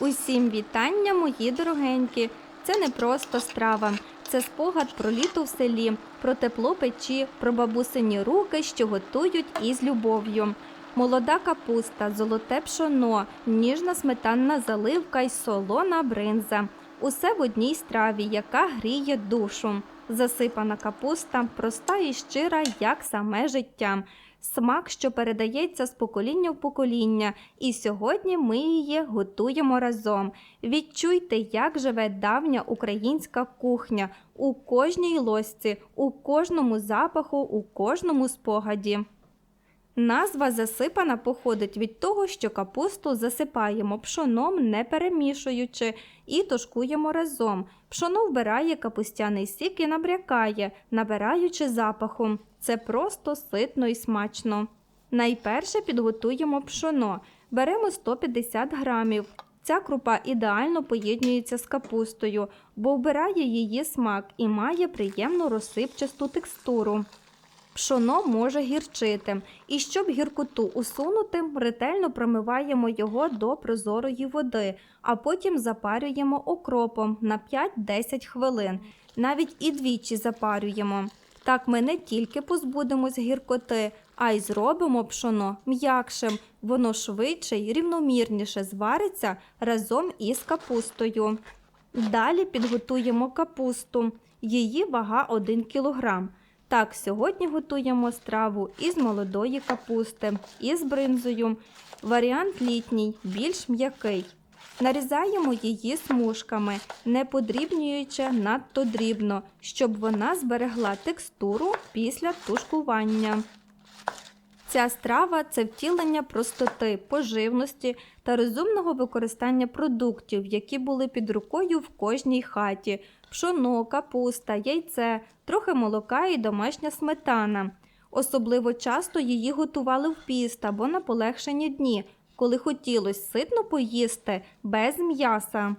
Усім вітання, мої дорогенькі. Це не просто страва, це спогад про літо в селі, про тепло печі, про бабусині руки, що готують із любов'ю. Молода капуста, золоте пшоно, ніжна сметанна заливка й солона бринза. Усе в одній страві, яка гріє душу. Засипана капуста, проста і щира, як саме життя. Смак, що передається з покоління в покоління, і сьогодні ми її готуємо разом. Відчуйте, як живе давня українська кухня у кожній лосці, у кожному запаху, у кожному спогаді. Назва засипана походить від того, що капусту засипаємо пшоном, не перемішуючи, і тушкуємо разом. Пшоно вбирає капустяний сік і набрякає, набираючи запаху. Це просто ситно і смачно. Найперше підготуємо пшоно. Беремо 150 грамів. Ця крупа ідеально поєднується з капустою, бо вбирає її смак і має приємну розсипчасту текстуру. Пшоно може гірчити, і щоб гіркоту усунути, ретельно промиваємо його до прозорої води, а потім запарюємо окропом на 5-10 хвилин. Навіть і двічі запарюємо. Так ми не тільки позбудемось гіркоти, а й зробимо пшоно м'якшим. Воно швидше й рівномірніше звариться разом із капустою. Далі підготуємо капусту. Її вага 1 кг. Так, сьогодні готуємо страву із молодої капусти, із бринзою. Варіант літній, більш м'який. Нарізаємо її смужками, не подрібнюючи надто дрібно, щоб вона зберегла текстуру після тушкування. Ця страва це втілення простоти, поживності та розумного використання продуктів, які були під рукою в кожній хаті: пшоно, капуста, яйце, трохи молока і домашня сметана. Особливо часто її готували в піст або на полегшені дні, коли хотілося ситно поїсти без м'яса.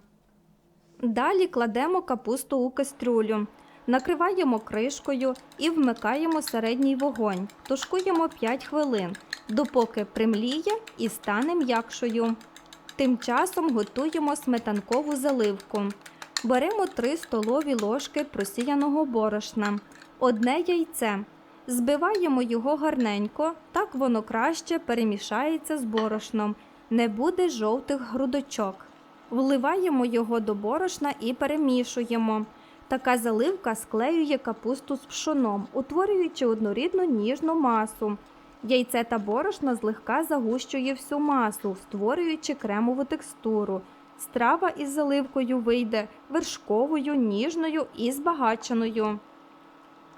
Далі кладемо капусту у кастрюлю. Накриваємо кришкою і вмикаємо середній вогонь. Тушкуємо 5 хвилин, допоки примліє і стане м'якшою. Тим часом готуємо сметанкову заливку. Беремо 3 столові ложки просіяного борошна, одне яйце. Збиваємо його гарненько, так воно краще перемішається з борошном, не буде жовтих грудочок. Вливаємо його до борошна і перемішуємо. Така заливка склеює капусту з пшоном, утворюючи однорідну ніжну масу. Яйце та борошно злегка загущує всю масу, створюючи кремову текстуру. Страва із заливкою вийде вершковою, ніжною і збагаченою.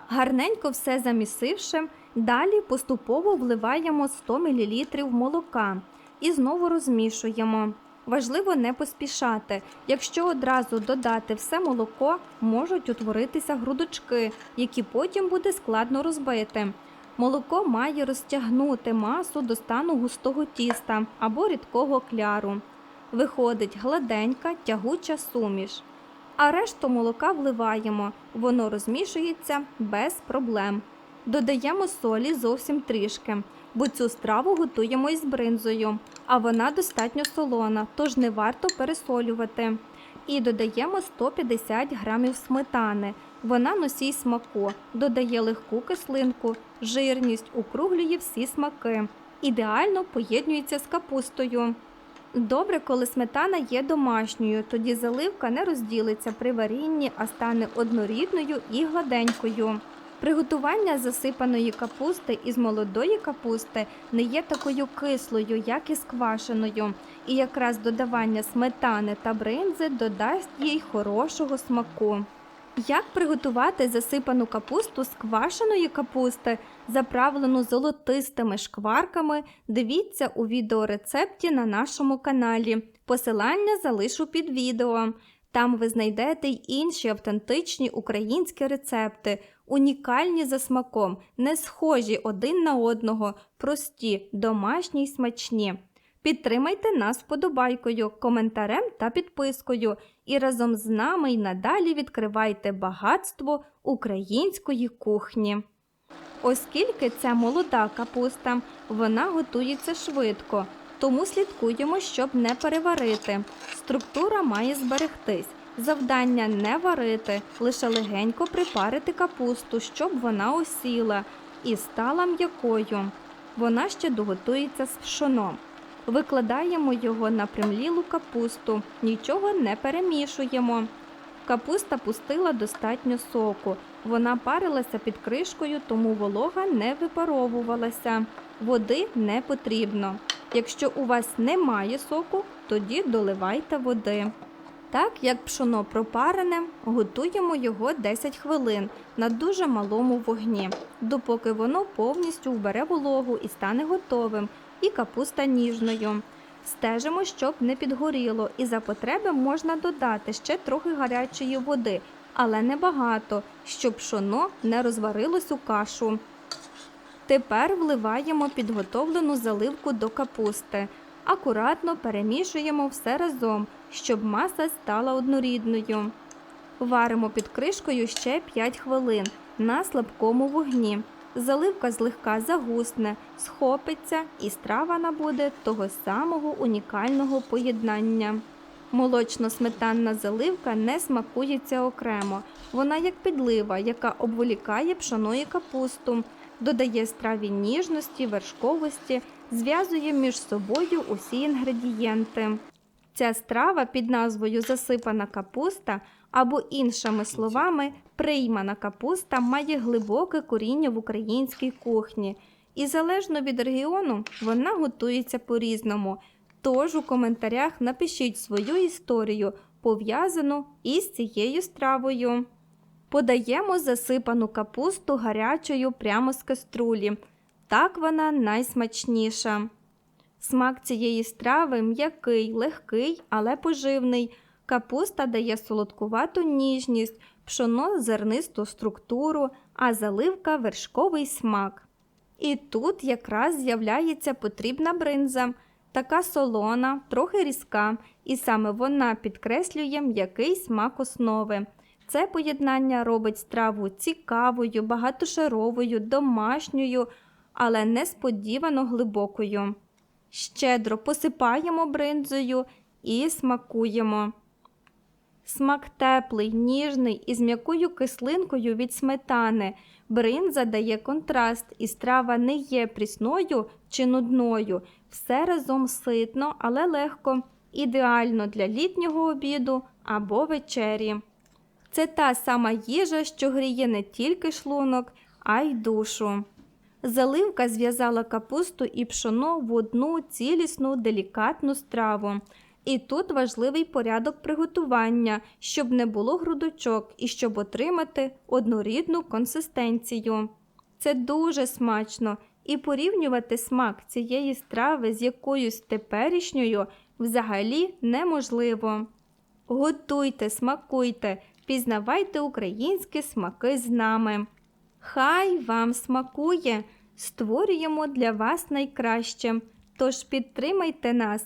Гарненько все замісивши, далі поступово вливаємо 100 мл молока і знову розмішуємо. Важливо не поспішати. Якщо одразу додати все молоко, можуть утворитися грудочки, які потім буде складно розбити. Молоко має розтягнути масу до стану густого тіста або рідкого кляру. Виходить гладенька, тягуча суміш. А решту молока вливаємо, воно розмішується без проблем. Додаємо солі зовсім трішки, бо цю страву готуємо із бринзою, а вона достатньо солона, тож не варто пересолювати. І додаємо 150 грамів сметани. Вона носій смаку, додає легку кислинку, жирність, укруглює всі смаки. Ідеально поєднується з капустою. Добре, коли сметана є домашньою, тоді заливка не розділиться при варінні, а стане однорідною і гладенькою. Приготування засипаної капусти із молодої капусти не є такою кислою, як і з квашеною, і якраз додавання сметани та бринзи додасть їй хорошого смаку. Як приготувати засипану капусту з квашеної капусти, заправлену золотистими шкварками, дивіться у відеорецепті на нашому каналі. Посилання залишу під відео. Там ви знайдете й інші автентичні українські рецепти, унікальні за смаком, не схожі один на одного, прості, домашні й смачні. Підтримайте нас вподобайкою, коментарем та підпискою і разом з нами й надалі відкривайте багатство української кухні. Оскільки це молода капуста, вона готується швидко. тому слідкуємо, щоб не переварити. Структура має зберегтись. Завдання не варити, лише легенько припарити капусту, щоб вона осіла і стала м'якою. Вона ще доготується з пшоном. Викладаємо його на примлілу капусту, нічого не перемішуємо. Капуста пустила достатньо соку. Вона парилася під кришкою, тому волога не випаровувалася. Води не потрібно. Якщо у вас немає соку, тоді доливайте води. Так як пшоно пропарене, готуємо його 10 хвилин на дуже малому вогні, допоки воно повністю вбере вологу і стане готовим, і капуста ніжною. Стежимо, щоб не підгоріло, і за потреби можна додати ще трохи гарячої води, але небагато, щоб пшоно не розварилось у кашу. Тепер вливаємо підготовлену заливку до капусти. Акуратно перемішуємо все разом, щоб маса стала однорідною. Варимо під кришкою ще 5 хвилин на слабкому вогні. Заливка злегка загусне, схопиться і страва набуде того самого унікального поєднання. Молочно-сметанна заливка не смакується окремо. Вона як підлива, яка обволікає пшоно і капусту, додає страві ніжності, вершковості, зв'язує між собою усі інгредієнти. Ця страва під назвою засипана капуста або іншими словами приймана капуста має глибоке коріння в українській кухні, і залежно від регіону вона готується по-різному. Тож у коментарях напишіть свою історію, пов'язану із цією стравою. Подаємо засипану капусту гарячою прямо з каструлі. Так вона найсмачніша. Смак цієї страви м'який, легкий, але поживний. Капуста дає солодкувату ніжність, пшоно зернисту структуру, а заливка вершковий смак. І тут якраз з'являється потрібна бринза, така солона, трохи різка, і саме вона підкреслює м'який смак основи. Це поєднання робить страву цікавою, багатошаровою, домашньою, але несподівано глибокою. Щедро посипаємо бринзою і смакуємо. Смак теплий, ніжний і з м'якою кислинкою від сметани. Бринза дає контраст, і страва не є прісною чи нудною. Все разом ситно, але легко, ідеально для літнього обіду або вечері. Це та сама їжа, що гріє не тільки шлунок, а й душу. Заливка зв'язала капусту і пшоно в одну цілісну делікатну страву. І тут важливий порядок приготування, щоб не було грудочок і щоб отримати однорідну консистенцію. Це дуже смачно, і порівнювати смак цієї страви з якоюсь теперішньою взагалі неможливо. Готуйте, смакуйте, пізнавайте українські смаки з нами. Хай вам смакує! Створюємо для вас найкраще. Тож підтримайте нас